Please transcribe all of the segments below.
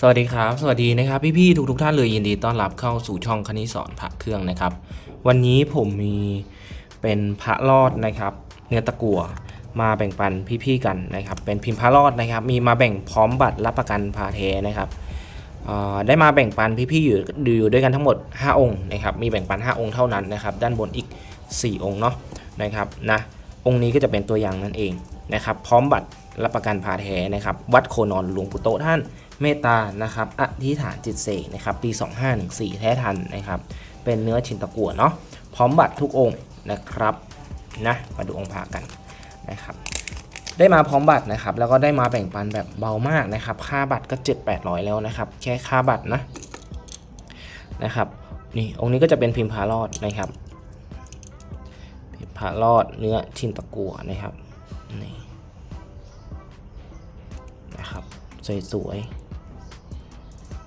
สวัสดีครับ สวัสดีนะครับพี่ๆทุกทุกๆท่านเลยยินดีต้อนรับเข้าสู่ช่องคณิสอนพระเครื่องนะครับ วันนี้ผมมีเป็นพระรอดนะครับ เนื้อตะกั่วมาแบ่งปันพี่ๆกันนะครับ เป็นพิมพ์พระรอดนะครับ มีมาแบ่งพร้อมบัตรรับประกันพาเทนะครับได้มาแบ่งปันพี่ๆอยู่อยู่ด้วยกันทั้งหมด 5 องค์นะครับมีแบ่งปัน 5 องค์เท่านั้นนะครับ ด้านบนอีก 4 องค์เนาะนะครับนะองค์นี้ก็จะเป็นตัวอย่างนั่นเองนะครับ พร้อมบัตรรับประกันพาเทนะครับ วัดโคนอนหลวงปู่โตท่าน เมตตานะครับอธิษฐานจิตเสกนะครับปี 2514 แท้ทันนะครับ เป็นเนื้อชินตะกัวเนาะพร้อมบัตรทุกองค์นะครับนะมาดูองค์พระกันนะครับได้มาพร้อมบัตรนะครับแล้วก็ได้มาแบ่งปันแบบเบามากนะครับ ค่าบัตรก็ 7 800 แล้วนะครับ แค่ค่าบัตรนะนะครับนี่องค์นี้ก็จะเป็นพิมพ์พารอดนะครับพิมพ์พารอดเนื้อชินตะกัวนะครับนี่นะครับสวยๆ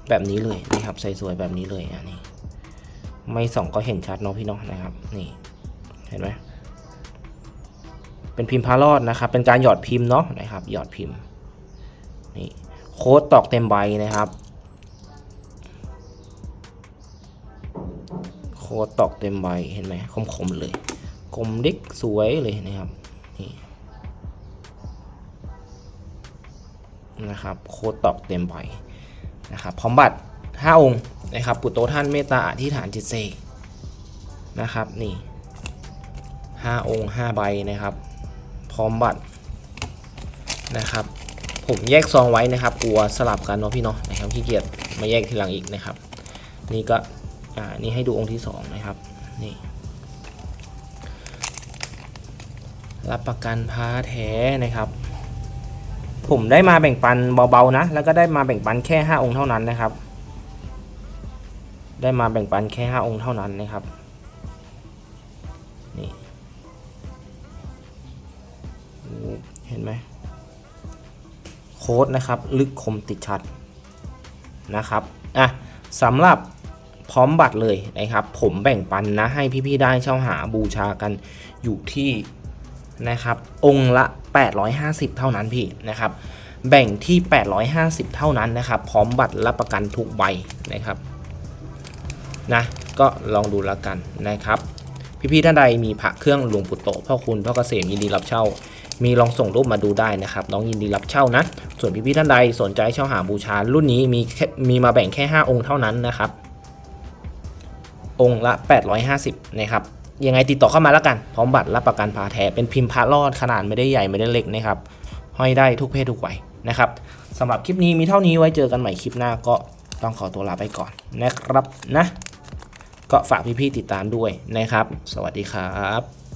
แบบนี้เลยนะครับใส่สวยแบบนี้เลยอันนี้ไม่ส่องก็เห็นชัดเนาะพี่เน้องนะครับ นี่เห็นไหมเป็นพิมพ์พารอดนะครับ เป็นการหยอดพิมพ์เนาะนะครับ หยอดพิมพ์นี่โค้ดตอกเต็มใบนะครับ โค้ดตอกเต็มใบเห็นไหมคมๆเลยกลมดิกสวยเลยนะครับนี่นะครับ โค้ดตอกเต็มใบ นะครับพร้อมบัตร5องค์นะครับปุตโตท่านเมตตาอธิษฐานจิตเสกนะครับนี่5องค์5ใบนะครับ พร้อมบัตรนะครับ ผมแยกซองไว้นะครับ กลัวสลับกันเนาะพี่เนาะนะครับขี้เกียจมาแยกทีหลังอีกนะครับ นี่ก็อ่านี่ให้ดูองค์ที่2นะครับนี่รับประกันพาแท้นะครับ ผมได้มาแบ่งปันเบาๆนะ แล้วก็ได้มาแบ่งปันแค่ 5 องค์เท่านั้นนะครับ ได้มาแบ่งปันแค่ 5 องค์เท่านั้นนะครับ นี่ เห็นไหมโค้ดนะครับ ลึกคมติดชัดนะครับ อะสำหรับพร้อมบัตรเลยนะครับ ผมแบ่งปันนะให้พี่ๆได้เช่าหาบูชากันอยู่ที่ นะครับองค์ละ 850 เท่านั้นพี่นะครับแบ่งที่ 850 เท่านั้นนะครับ พร้อมบัตรรับประกันทุกใบนะครับนะก็ลองดูแล้วกันนะครับพี่ๆท่านใดมีพระเครื่องหลวงปู่โตพ่อคุณพ่อเกษมยินดีรับเช่า มีลองส่งรูปมาดูได้นะครับน้องยินดีรับเช่านะ ส่วนพี่ๆท่านใดสนใจเช่าหาบูชารุ่นนี้มีมีมาแบ่งแค่ 5 องค์เท่านั้นนะครับ องค์ละ 850 นะครับ ยังไงติดต่อเข้ามาแล้วกัน พร้อมบัตรรับประกันพาแท้เป็นพิมพ์พระรอดขนาดไม่ได้ใหญ่ไม่ได้เล็กนะครับห้อยได้ทุกเพศทุกวัยนะครับสำหรับคลิปนี้มีเท่านี้ไว้เจอกันใหม่คลิปหน้าก็ต้องขอตัวลาไปก่อนนะครับนะ ก็ฝากพี่ๆติดตามด้วยนะครับ สวัสดีครับ